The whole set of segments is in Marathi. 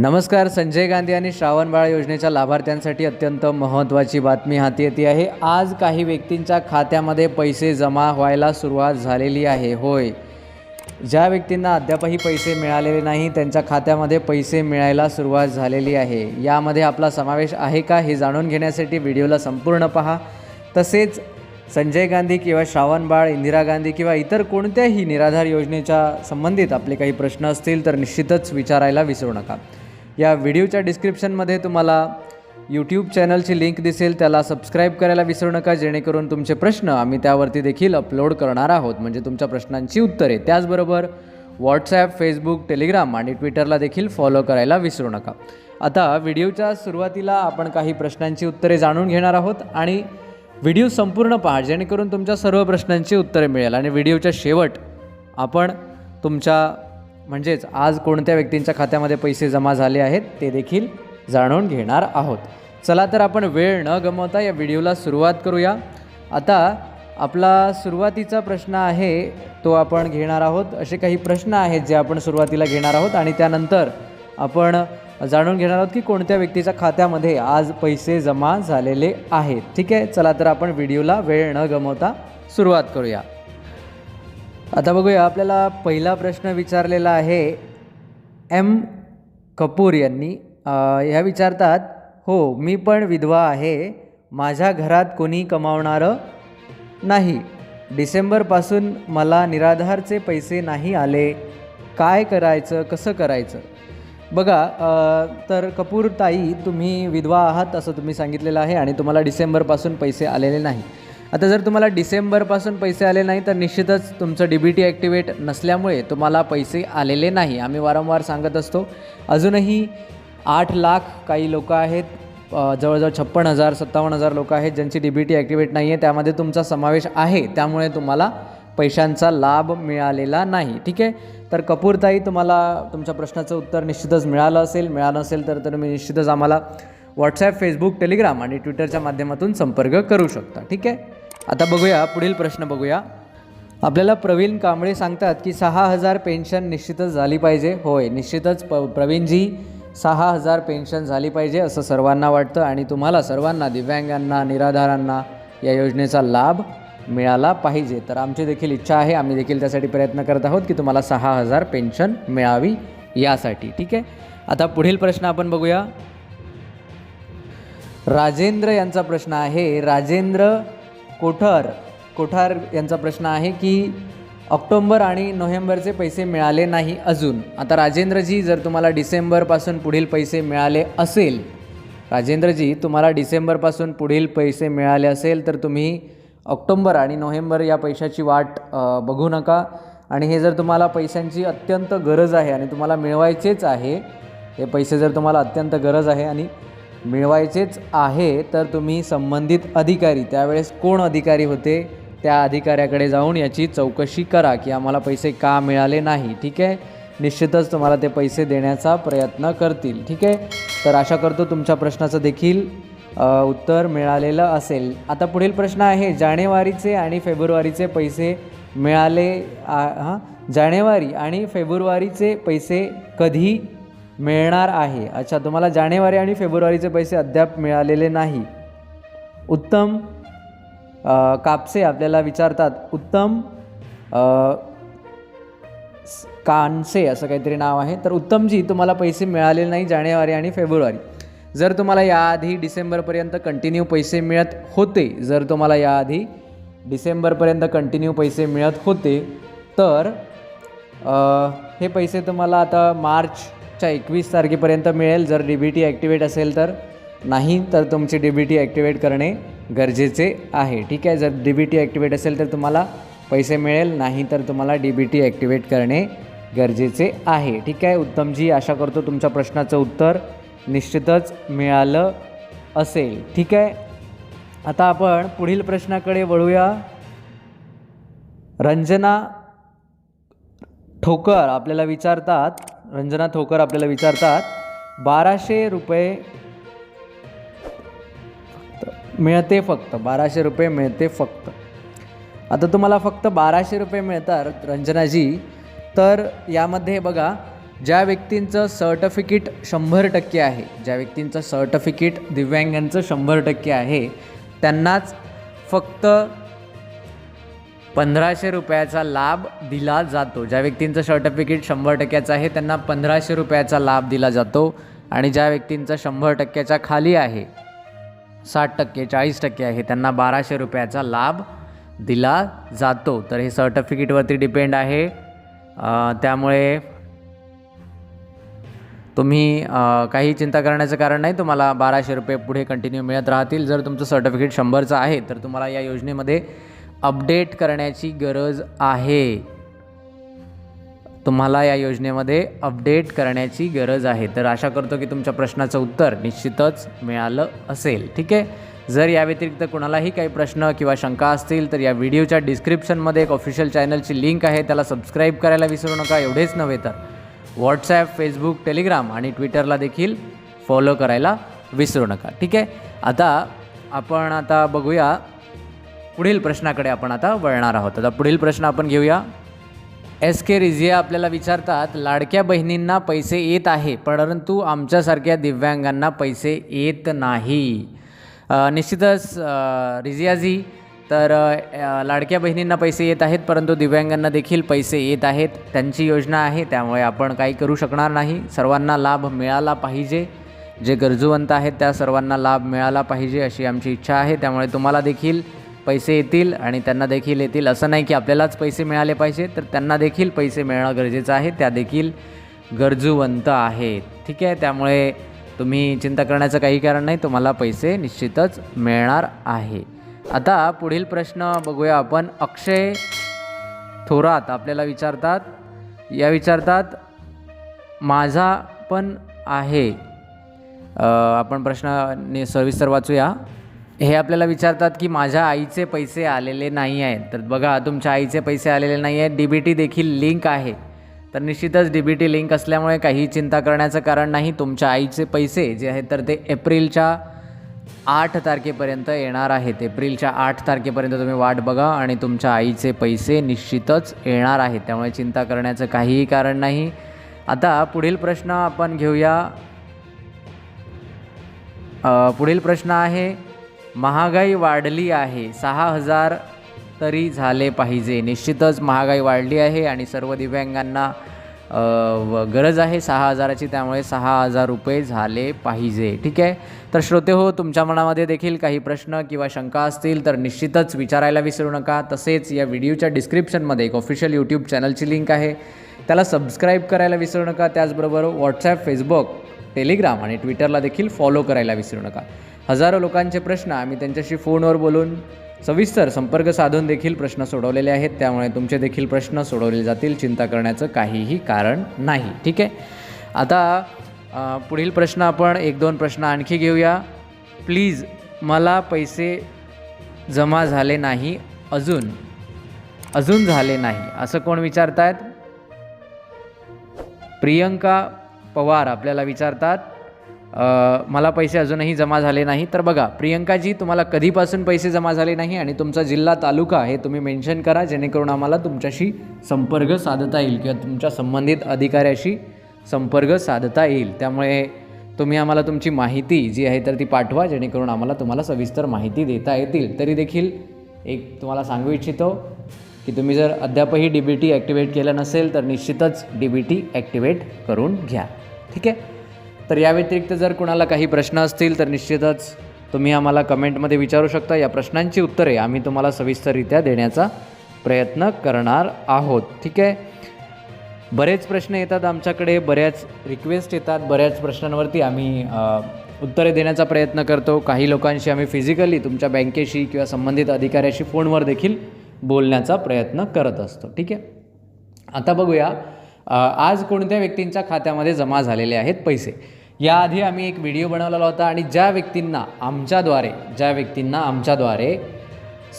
नमस्कार संजय गांधी आणि श्रावण बाळ योजनेच्या लाभार्थ्यांसाठी अत्यंत महत्त्वाची बातमी हाती येते आहे. आज काही व्यक्तींच्या खात्यामध्ये पैसे जमा व्हायला सुरुवात झालेली आहे. होय. ज्या व्यक्तींना अद्यापही पैसे मिळालेले नाही त्यांच्या खात्यामध्ये पैसे मिळायला सुरुवात झालेली आहे. यामध्ये आपला समावेश आहे का हे जाणून घेण्यासाठी व्हिडिओला संपूर्ण पहा. तसेच संजय गांधी किंवा श्रावण बाळ इंदिरा गांधी किंवा इतर कोणत्याही निराधार योजनेच्या संबंधित आपले काही प्रश्न असतील तर निश्चितच विचारायला विसरू नका. या व्हिडिओच्या डिस्क्रिप्शनमध्ये तुम्हाला यूट्यूब चॅनलची लिंक दिसेल. त्याला सबस्क्राईब करायला विसरू नका जेणेकरून तुमचे प्रश्न आम्ही त्यावरती देखील अपलोड करणार आहोत. म्हणजे तुमच्या प्रश्नांची उत्तरे. त्याचबरोबर व्हॉट्सॲप फेसबुक टेलिग्राम आणि ट्विटरला देखील फॉलो करायला विसरू नका. आता व्हिडिओच्या सुरुवातीला आपण काही प्रश्नांची उत्तरे जाणून घेणार आहोत आणि व्हिडिओ संपूर्ण पहा जेणेकरून तुमच्या सर्व प्रश्नांची उत्तरे मिळेल. आणि व्हिडिओच्या शेवट आपण तुमच्या म्हणजेच आज कोणत्या व्यक्तींच्या खात्यामध्ये पैसे जमा झाले आहेत ते देखील जाणून घेणार आहोत. चला तर आपण वेळ न गमवता या व्हिडिओला सुरुवात करूया. आता आपला सुरुवातीचा प्रश्न आहे तो आपण घेणार आहोत. असे काही प्रश्न आहेत जे आपण सुरुवातीला घेणार आहोत आणि त्यानंतर आपण जाणून घेणार आहोत की कोणत्या व्यक्तीच्या खात्यामध्ये आज पैसे जमा झालेले आहेत. ठीक आहे? चला तर आपण व्हिडिओला वेळ न गमवता सुरुवात करूया. आता बघूया आपल्याला पहिला प्रश्न विचारलेला आहे एम. कपूर यांनी. ह्या विचारतात हो मी पण विधवा आहे. माझ्या घरात कोणी कमावणारं नाही. डिसेंबरपासून मला निराधारचे पैसे नाही आले. काय करायचं? कसं करायचं? बघा तर कपूर ताई तुम्ही विधवा आहात असं तुम्ही सांगितलेलं आहे आणि तुम्हाला डिसेंबरपासून पैसे आलेले नाही. आता जर तुम्हाला डिसेंबरपासून पैसे आले नाही तर निश्चितच तुमचं डी बी टी ॲक्टिवेट नसल्यामुळे तुम्हाला पैसे आलेले नाही. आम्ही वारंवार सांगत असतो. अजूनही आठ लाख काही लोक आहेत जवळजवळ छप्पन हजार सत्तावन्न हजार लोक आहेत ज्यांची डी बी टी ॲक्टिवेट नाही आहे. त्यामध्ये तुमचा समावेश आहे. त्यामुळे तुम्हाला पैशांचा लाभ मिळालेला नाही. ठीक आहे? तर कपूरताई तुम्हाला तुमच्या प्रश्नाचं उत्तर निश्चितच मिळालं असेल. मिळालं असेल तर तुम्ही निश्चितच आम्हाला व्हॉट्सॲप फेसबुक टेलिग्राम आणि ट्विटरच्या माध्यमातून संपर्क करू शकता. ठीक आहे? आता बघूया पुढील प्रश्न बघूया. आपल्याला प्रवीण कांबळे सांगतात की सहा हजार पेन्शन निश्चितच झाली पाहिजे. होय निश्चितच. प प्रवीणजी सहा हजार पेन्शन झाली पाहिजे असं सर्वांना वाटतं आणि तुम्हाला सर्वांना दिव्यांगांना निराधारांना या योजनेचा लाभ मिळाला पाहिजे. तर आमची देखील इच्छा आहे आम्ही देखील त्यासाठी प्रयत्न करत आहोत की तुम्हाला सहा हजार पेन्शन मिळावी यासाठी. ठीक आहे? आता पुढील प्रश्न आपण बघूया. राजेंद्र यांचा प्रश्न आहे. राजेंद्र कोठार कोठार यांचा प्रश्न आहे की ऑक्टोंबर आणि नोव्हेंबरचे पैसे मिळाले नाही अजून. आता राजेंद्रजी जर तुम्हाला डिसेंबरपासून पुढील पैसे मिळाले असेल राजेंद्रजी तुम्हाला डिसेंबरपासून पुढील पैसे मिळाले असेल तर तुम्ही ऑक्टोंबर आणि नोव्हेंबर या पैशाची वाट बघू नका. आणि हे जर तुम्हाला पैशांची अत्यंत गरज आहे आणि तुम्हाला मिळवायचेच आहे हे पैसे जर तुम्हाला अत्यंत गरज आहे आणि मिळवायचेच आहे तर तुम्ही संबंधित अधिकारी त्यावेळेस कोण अधिकारी होते त्या अधिकाऱ्याकडे जाऊन याची चौकशी करा की आम्हाला पैसे का मिळाले नाही ठीक आहे? निश्चितच तुम्हाला ते पैसे देण्याचा प्रयत्न करतील ठीक आहे? तर आशा करतो तुमच्या प्रश्नाचं देखील उत्तर मिळालेलं असेल. आता पुढील प्रश्न आहे जानेवारीचे आणि फेब्रुवारीचे पैसे मिळाले हां? जानेवारी आणि फेब्रुवारीचे पैसे कधी मिळणार आहे. अच्छा तुम्हाला जानेवारी आणि फेब्रुवारीचे पैसे अद्याप मिळालेले नाही. उत्तम कापसे आपल्याला विचारतात. उत्तम कानसे असं काहीतरी नाव आहे. तर उत्तमजी तुम्हाला पैसे मिळालेले नाही जानेवारी आणि फेब्रुवारी. जर तुम्हाला याआधी डिसेंबरपर्यंत कंटिन्यू पैसे मिळत होते जर तुम्हाला याआधी डिसेंबरपर्यंत कंटिन्यू पैसे मिळत होते तर आ, हे पैसे तुम्हाला आता मार्च मार्चच्या एकवीस तारखेपर्यंत मिळेल. जर डी बी टी ॲक्टिवेट असेल तर. नाही तर तुमची डी बी टी ॲक्टिवेट करणे गरजेचे आहे. ठीक आहे? जर डी बी टी ॲक्टिवेट असेल तर तुम्हाला पैसे मिळेल. नाही तर तुम्हाला डी बी टी ॲक्टिवेट करणे गरजेचे आहे. ठीक आहे? उत्तमजी आशा करतो तुमच्या प्रश्नाचं उत्तर निश्चितच मिळालं असेल. ठीक आहे? आता आपण पुढील प्रश्नाकडे वळूया. रंजना ठोकर आपल्याला विचारतात रंजना ठोकर आपल्याला विचारतात बाराशे रुपये मिळते फक्त बाराशे रुपये मिळते फक्त. आता तुम्हाला फक्त बाराशे रुपये मिळतात रंजनाजी. तर यामध्ये बघा ज्या व्यक्तींचं सर्टिफिकेट शंभर टक्के आहे ज्या व्यक्तींचं सर्टिफिकेट दिव्यांगांचं शंभर टक्के आहे त्यांनाच फक्त पंधराशे रुपयाचा लाभ दिला जातो. ज्या व्यक्तींचं सर्टिफिकेट शंभर टक्क्याचं आहे त्यांना पंधराशे रुपयाचा लाभ दिला जातो आणि ज्या व्यक्तींचं शंभर टक्क्याच्या खाली आहे साठ टक्के चाळीस टक्के आहे त्यांना बाराशे रुपयाचा लाभ दिला जातो. तर हे सर्टिफिकेटवरती डिपेंड आहे. त्यामुळे तुम्ही काही चिंता करण्याचं कारण नाही तुम्हाला बाराशे रुपये पुढे कंटिन्यू मिळत राहतील. जर तुमचं सर्टिफिकेट शंभरचं आहे तर तुम्हाला या योजनेमध्ये अपडेट करण्याची गरज आहे. तुम्हाला या योजनेमध्ये अपडेट करण्याची गरज आहे. तर आशा करतो की तुमच्या प्रश्नाचं उत्तर निश्चितच मिळालं असेल. ठीक आहे? जर या व्यतिरिक्त कुणालाही काही प्रश्न किंवा शंका असतील तर या व्हिडिओच्या डिस्क्रिप्शनमध्ये एक ऑफिशियल चॅनलची लिंक आहे. त्याला सबस्क्राईब करायला विसरू नका एवढेच नव्हे तर व्हॉट्सॲप फेसबुक टेलिग्राम आणि ट्विटरला देखील फॉलो करायला विसरू नका. ठीक आहे? आता आपण आता बघूया पुढील प्रश्नाकडे आपण आता वळणार आहोत. आता पुढील प्रश्न आपण घेऊया. एस के रिझिया आपल्याला विचारतात लाडक्या बहिणींना पैसे येत आहे परंतु आमच्यासारख्या दिव्यांगांना पैसे येत नाही. निश्चितच रिझियाजी तर लाडक्या बहिणींना पैसे येत आहेत परंतु दिव्यांगांना देखील पैसे येत आहेत. त्यांची योजना आहे त्यामुळे आपण काही करू शकणार नाही. सर्वांना लाभ मिळाला पाहिजे. जे गरजूवंत आहेत त्या सर्वांना लाभ मिळाला पाहिजे अशी आमची इच्छा आहे. त्यामुळे तुम्हाला देखील पैसे येतील आणि त्यांना देखील येतील. असं नाही की आपल्यालाच पैसे मिळाले पाहिजे तर त्यांना देखील पैसे मिळणं गरजेचं आहे. त्या देखील गरजूवंत आहेत. ठीक आहे? त्यामुळे तुम्ही चिंता करण्याचं काही कारण नाही. तुम्हाला पैसे निश्चितच मिळणार आहे. आता पुढील प्रश्न बघूया आपण. अक्षय थोरात आपल्याला विचारतात. या विचारतात माझा पण आहे. आपण प्रश्न सविस्तर वाचूया. हे आपल्याला विचारतात की माझ्या आईचे पैसे आलेले नाही आहेत. तर बघा तुमच्या आईचे पैसे आलेले नाही आहेत. डी बी टी देखील लिंक आहे. तर निश्चितच डी बी टी लिंक असल्यामुळे काही चिंता करण्याचं कारण नाही. तुमच्या आईचे पैसे जे आहेत तर ते एप्रिलच्या आठ तारखेपर्यंत येणार आहेत. एप्रिलच्या आठ तारखेपर्यंत तुम्ही वाट बघा आणि तुमच्या आईचे पैसे निश्चितच येणार आहेत. त्यामुळे चिंता करण्याचं काहीही कारण नाही. आता पुढील प्रश्न आपण घेऊया. पुढील प्रश्न आहे महागाई वाढली आहे. सहा हजार तरी झाले पाहिजे. निश्चितच महागाई वाढली आहे आणि सर्व दिव्यांगांना व गरज आहे सहा हजाराची त्यामुळे सहा हजार रुपये झाले पाहिजे. ठीक आहे? तर श्रोते हो तुमच्या मनामध्ये देखील काही प्रश्न किंवा शंका असतील तर निश्चितच विचारायला विसरू नका. तसेच या व्हिडिओच्या डिस्क्रिप्शनमध्ये एक ऑफिशियल यूट्यूब चॅनलची लिंक आहे. त्याला सबस्क्राईब करायला विसरू नका. त्याचबरोबर व्हॉट्सॲप फेसबुक टेलिग्राम आणि ट्विटरला देखील फॉलो करायला विसरू नका. हजारो लोकांचे प्रश्न आम्ही त्यांच्याशी फोनवर बोलून सविस्तर संपर्क साधून देखील प्रश्न सोडवलेले आहेत. त्यामुळे तुमचे देखील प्रश्न सोडवले जातील. चिंता करण्याचं काहीही कारण नाही. ठीक आहे? आता पुढील प्रश्न आपण एक दोन प्रश्न आणखी घेऊया. प्लीज मला पैसे जमा झाले नाही. अजून. अजून झाले नाही. असं कोण विचारतायत? प्रियंका पवार आपल्याला विचारतात. मला पैसे अजूनही जमा झाले नाही. तर बघा प्रियंकाजी तुम्हाला कधीपासून पैसे जमा झाले नाही आणि तुमचा जिल्हा तालुका हे तुम्ही मेन्शन करा जेणेकरून आम्हाला तुमच्याशी संपर्क साधता येईल किंवा तुमच्या संबंधित अधिकाऱ्याशी संपर्क साधता येईल. त्यामुळे तुम्ही आम्हाला तुमची माहिती जी आहे तर ती पाठवा जेणेकरून आम्हाला तुम्हाला सविस्तर माहिती देता येतील. तरी देखील एक तुम्हाला सांगू इच्छितो की तुम्ही जर अद्यापही डी बी टी ॲक्टिवेट केलं नसेल तर निश्चितच डी बी टी ॲक्टिवेट करून घ्या. ठीक आहे? तर या व्यतिरिक्त जर कुणाला काही प्रश्न असतील तर निश्चितच तुम्ही आम्हाला कमेंटमध्ये विचारू शकता. या प्रश्नांची उत्तरे आम्ही तुम्हाला सविस्तररित्या देण्याचा प्रयत्न करणार आहोत. ठीक आहे? बरेच प्रश्न येतात आमच्याकडे बऱ्याच रिक्वेस्ट येतात बऱ्याच प्रश्नांवरती आम्ही उत्तरे देण्याचा प्रयत्न करतो. काही लोकांशी आम्ही फिजिकली तुमच्या बँकेशी किंवा संबंधित अधिकाऱ्याशी फोनवर देखील बोलण्याचा प्रयत्न करत असतो. ठीक आहे? आता बघूया आज कोणत्या व्यक्तींच्या खात्यामध्ये जमा झालेले आहेत पैसे? याआधी आम्ही एक व्हिडिओ बनवलेला होता आणि ज्या व्यक्तींना आमच्याद्वारे ज्या व्यक्तींना आमच्याद्वारे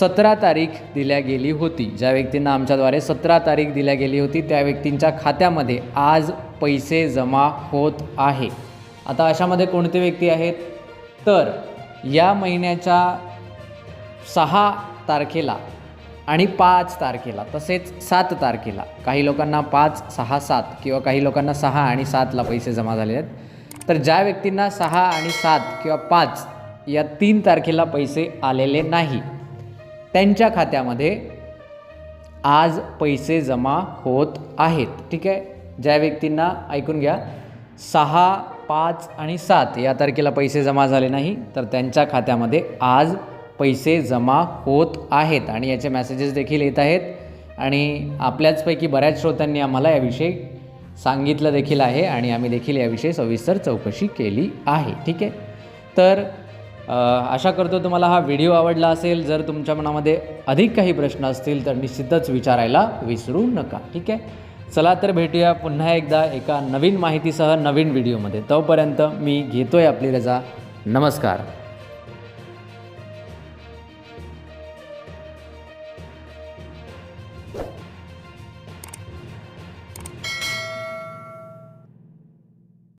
सतरा तारीख दिल्या गेली होती ज्या व्यक्तींना आमच्याद्वारे सतरा तारीख दिल्या गेली होती त्या व्यक्तींच्या खात्यामध्ये आज पैसे जमा होत आहे. आता अशामध्ये कोणते व्यक्ती आहेत? तर या महिन्याच्या सहा तारखेला आणि पाच तारखेला तसेच सात तारखेला काही लोकांना पाच सहा सात किंवा काही लोकांना सहा आणि सातला पैसे जमा झाले आहेत. तर ज्या व्यक्तींना सहा आणि सात किंवा पाच या तीन तारखेला पैसे आलेले नाही त्यांच्या खात्यामध्ये आज पैसे जमा होत आहेत. ठीक आहे? ज्या व्यक्तींना ऐकून घ्या सहा पाच आणि सात या तारखेला पैसे जमा झाले नाही तर त्यांच्या खात्यामध्ये आज पैसे जमा होत आहेत. आणि याचे मेसेजेस देखील येत आहेत. आणि आपल्याचपैकी बऱ्याच श्रोत्यांनी आम्हाला याविषयी सांगितलं देखील आहे आणि आम्ही देखील याविषयी सविस्तर चौकशी केली आहे. ठीक आहे? तर आशा करतो तुम्हाला हा व्हिडिओ आवडला असेल. जर तुमच्या मनामध्ये अधिक काही प्रश्न असतील तर निश्चितच विचारायला विसरू नका. ठीक आहे? चला तर भेटूया पुन्हा एकदा एका नवीन माहितीसह नवीन व्हिडिओमध्ये. तोपर्यंत मी घेतोय आपली रजा. नमस्कार.